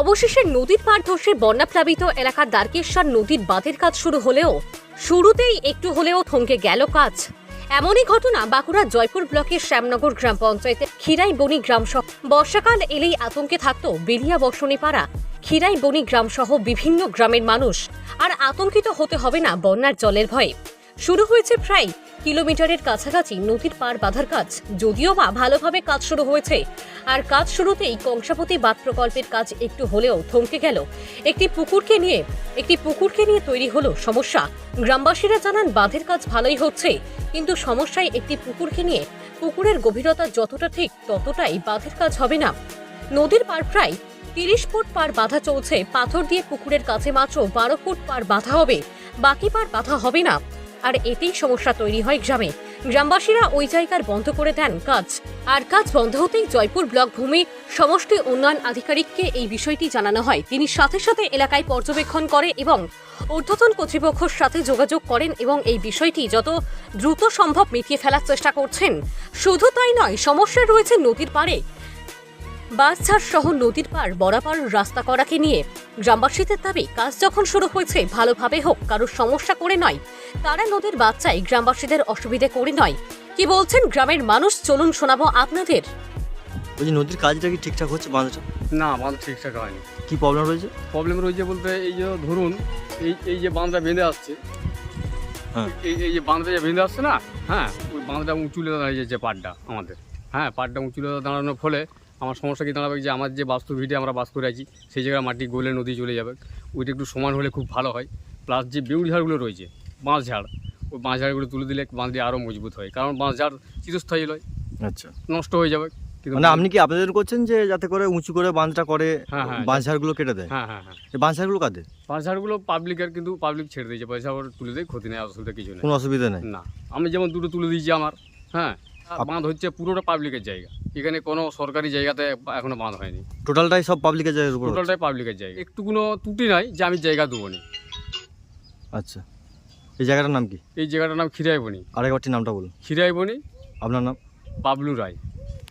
অবশেষে নদীর পার ধসে বন্যাপ্লাবিত এলাকার দ্বারকেশ্বর নদীর বাঁধের কাজ শুরু হলেও, শুরুতেই একটু হলেও থমকে গেল কাজ। এমনই ঘটনা বাঁকুড়া জয়পুর ব্লকের শ্যামনগর গ্রাম পঞ্চায়েতের খিরাই বনি গ্রাম সহ বর্ষাকাল এলেই আতঙ্কে থাকত বেলিয়া বর্ষণী পাড়া খিরাই বনি গ্রাম সহ বিভিন্ন গ্রামের মানুষ, আর আতঙ্কিত হতে হবে না বন্যার জলের ভয়ে। শুরু হয়েছে প্রায় কিলোমিটারের কাছাকাছি নদীর পার বাঁধার কাজ। যদিও বা ভালোভাবে কাজ শুরু হয়েছে। আর কাজ শুরুতেই কংসাবতী বাঁধ প্রকল্পের কাজ একটু হলেও থমকে গেল। একটি পুকুরকে নিয়ে, একটি পুকুরকে নিয়ে তৈরি হলো সমস্যা। গ্রামবাসীরা জানান, বাঁধের কাজ ভালোই হচ্ছে। কিন্তু সমস্যায় একটি পুকুরকে নিয়ে পুকুরের গভীরতা যতটা ঠিক, ততটাই বাঁধের কাজ হবে না। নদীর পার প্রায় তিরিশ ফুট পার বাঁধা চলছে। পাথর দিয়ে পুকুরের কাছে মাত্র বারো ফুট পার বাঁধা হবে। বাকি পার বাঁধা হবে না। আর এতেই সমস্যা তৈরি হয় গ্রামে। গ্রামবাসীরা ওই জায়গার বন্ধ করে দেন কাজ। আর কাজ বন্ধ হতেই জয়পুর ব্লক ভূমি সমষ্টি উন্নয়ন আধিকারিককে এই বিষয়টি জানানো হয়। তিনি সাথে সাথে এলাকায় পর্যবেক্ষণ করে এবং ঊর্ধ্বতন কর্তৃপক্ষের সাথে যোগাযোগ করেন এবং এই বিষয়টি যত দ্রুত সম্ভব মিটিয়ে ফেলার চেষ্টা করছেন। শুধু তাই নয়, সমস্যা রয়েছে নদীর পাড়ে। বাসঝাড় সহ নদীর পার বরাবর রাস্তা করাকে নিয়ে। গ্রামবাসীদের দাবি কাজ যখন শুরু হয়েছে ভালোভাবে হোক কারোর সমস্যা করে নয়। তারা নদীর বাচ্চাই গ্রামবাসীদের অসুবিধে করে নয়। কি বলছেন গ্রামের মানুষ? চলুন শোনাবো আপনাদের। বলছি নদীর কাজটা কি ঠিকঠাক হচ্ছে বাঁধটা না বাঁধ ঠিকঠাক হয়নি। কি প্রবলেম রয়েছে? প্রবলেম রয়েছে বলতে এই যে ধরুন এই এই যে বাঁধটা বেঁধে আসছে হ্যাঁ। এই এই যে বাঁধটা যে বেঁধে আসছে না হ্যাঁ ওই বাঁধটা উঁচুলে দাঁড়িয়ে যাচ্ছে পাড়টা আমাদের। হ্যাঁ পাড়টা উঁচুলে দাঁড়ানোর ফলে আমার সমস্যা কি দাঁড়াবে? যে আমার যে বাস্তু ভিটে আমরা বাস করে আছি সেই জায়গায় মাটি গলে নদী চলে যাবে। ওইটা একটু সমান হলে খুব ভালো হয়। প্লাস যে বেউড় ঝাড়গুলো রয়েছে বাঁশ ঝাড় ওই বাঁশ ঝাড়গুলো তুলে দিলে বাঁধটি আরও মজবুত হয়। কারণ বাঁশ ঝাড় চিরস্থায়ী নয়। আচ্ছা। নষ্ট হয়ে যাবে। মানে আপনি কি আবেদন করছেন যে যাতে করে উঁচু করে বাঁধটা করে হ্যাঁ, হ্যাঁ। বাঁশঝাড়গুলো কেটে দেয়? হ্যাঁ হ্যাঁ হ্যাঁ। বাঁশঝাড়গুলো কাঁদে বাঁশঝাড়গুলো পাবলিকের কিন্তু পাবলিক ছেড়ে দিয়েছে। পয়সা তুলে দেয় ক্ষতি নেই অসুবিধা কিছু নেই। কোনো অসুবিধা নেই? না। আমি যেমন দুটো তুলে দিয়েছি আমার হ্যাঁ। বাঁধ হচ্ছে পুরোটা পাবলিকের জায়গা। এখানে কোনো সরকারি জায়গাতে এখনও বাঁধ হয়নি। টোটালটাই সব পাবলিকের জায়গা উপর টোটালটাই পাবলিকের জায়গা। একটু কোনো ত্রুটি নাই যে আমি জায়গা দেবো নি। আচ্ছা। এই জায়গাটার নাম কি? এই জায়গাটার নাম খিরাইবনি আরেকবারটি নামটা বলুন। খিরাইবনি আপনার নাম? বাবলু রায়।